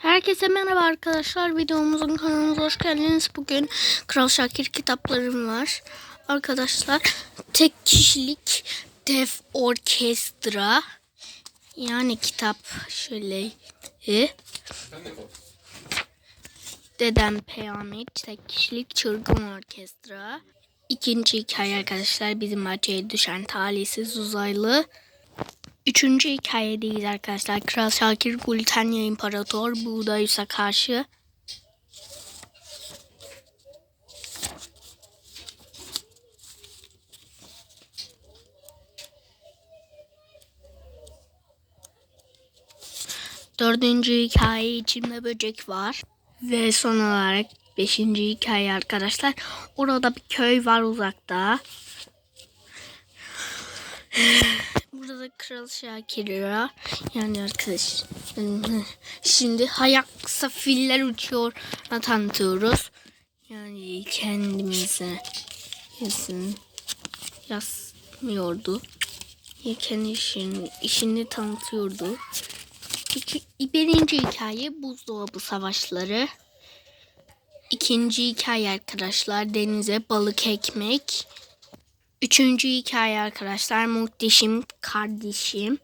Herkese merhaba arkadaşlar. Videomuzun kanalımıza hoş geldiniz. Bugün Kral Şakir kitaplarım var. Arkadaşlar tek kişilik dev orkestra yani kitap şöyle Dedem Peyami tek kişilik çılgın orkestra. İkinci hikaye arkadaşlar bizim bahçeye düşen talihsiz uzaylı. Üçüncü hikayedeyiz arkadaşlar. Kral Şakir Gultanya İmparator Buğdayus'a karşı. Dördüncü hikaye içinde böcek var. Ve son olarak beşinci hikaye arkadaşlar. Orada bir köy var uzakta. Burada Kral Şakir var. Yani arkadaş. Şimdi hayaksa filler uçuyor. tanıtıyoruz. Yani kendimize yazın yazmıyordu. Ya kendi işini, işini tanıtıyordu. İki, birinci hikaye buzdolabı savaşları. İkinci hikaye arkadaşlar denize balık ekmek. Üçüncü hikaye arkadaşlar muhteşem kardeşim.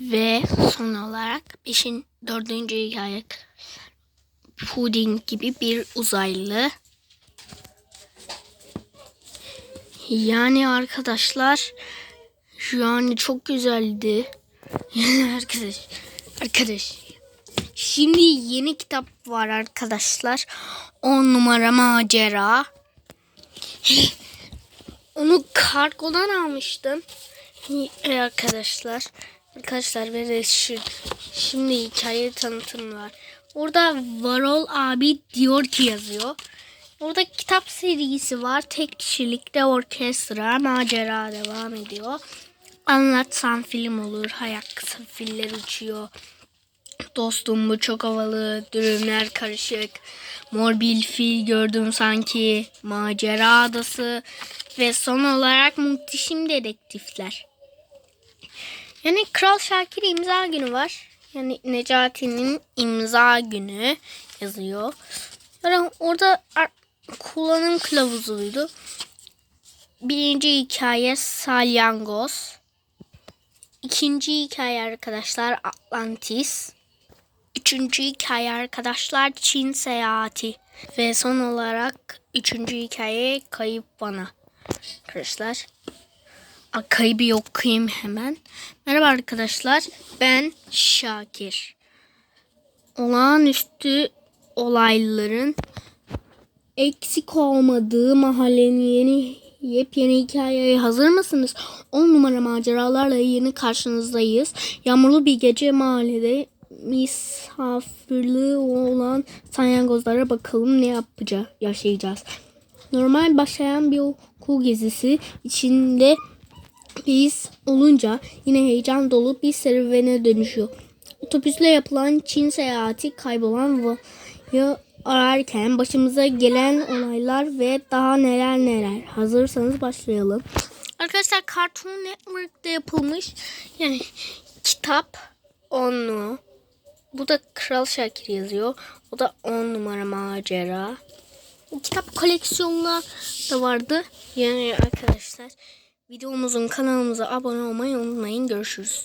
Ve son olarak beşin dördüncü hikaye puding gibi bir uzaylı. Yani arkadaşlar yani çok güzeldi. Arkadaş arkadaş Şimdi yeni kitap var arkadaşlar. 10 numara macera. Onu kargodan almıştım. Ee, arkadaşlar. Arkadaşlar ve şu, şimdi hikaye tanıtım var. Orada Varol abi diyor ki yazıyor. Orada kitap serisi var. Tek kişilikte orkestra macera devam ediyor. Anlatsan film olur. Hayat kısa filler uçuyor. Dostum bu çok havalı. Dürümler karışık. Mor bir fil gördüm sanki. Macera adası. Ve son olarak muhteşem dedektifler. Yani Kral Şakir imza günü var. Yani Necati'nin imza günü yazıyor. Yani orada kullanım kılavuzuydu. Birinci hikaye Salyangoz. İkinci hikaye arkadaşlar Atlantis. Üçüncü hikaye arkadaşlar Çin seyahati. Ve son olarak üçüncü hikaye Kayıp Bana. Arkadaşlar kaybı okuyayım hemen. Merhaba arkadaşlar ben Şakir. Olağanüstü olayların eksik olmadığı mahallenin yeni yepyeni hikayeye hazır mısınız? 10 numara maceralarla yeni karşınızdayız. Yağmurlu bir gece mahallede misafirliği olan sanyangozlara bakalım ne yapacağız, yaşayacağız. Normal başlayan bir okul gezisi içinde biz olunca yine heyecan dolu bir serüvene dönüşüyor. Otobüsle yapılan Çin seyahati kaybolan ve ararken başımıza gelen olaylar ve daha neler neler. Hazırsanız başlayalım. Arkadaşlar Cartoon Network'te yapılmış yani kitap onu. Bu da Kral Şakir yazıyor. O da 10 numara macera. Kitap koleksiyonlar da vardı. Yani arkadaşlar videomuzun kanalımıza abone olmayı unutmayın. Görüşürüz.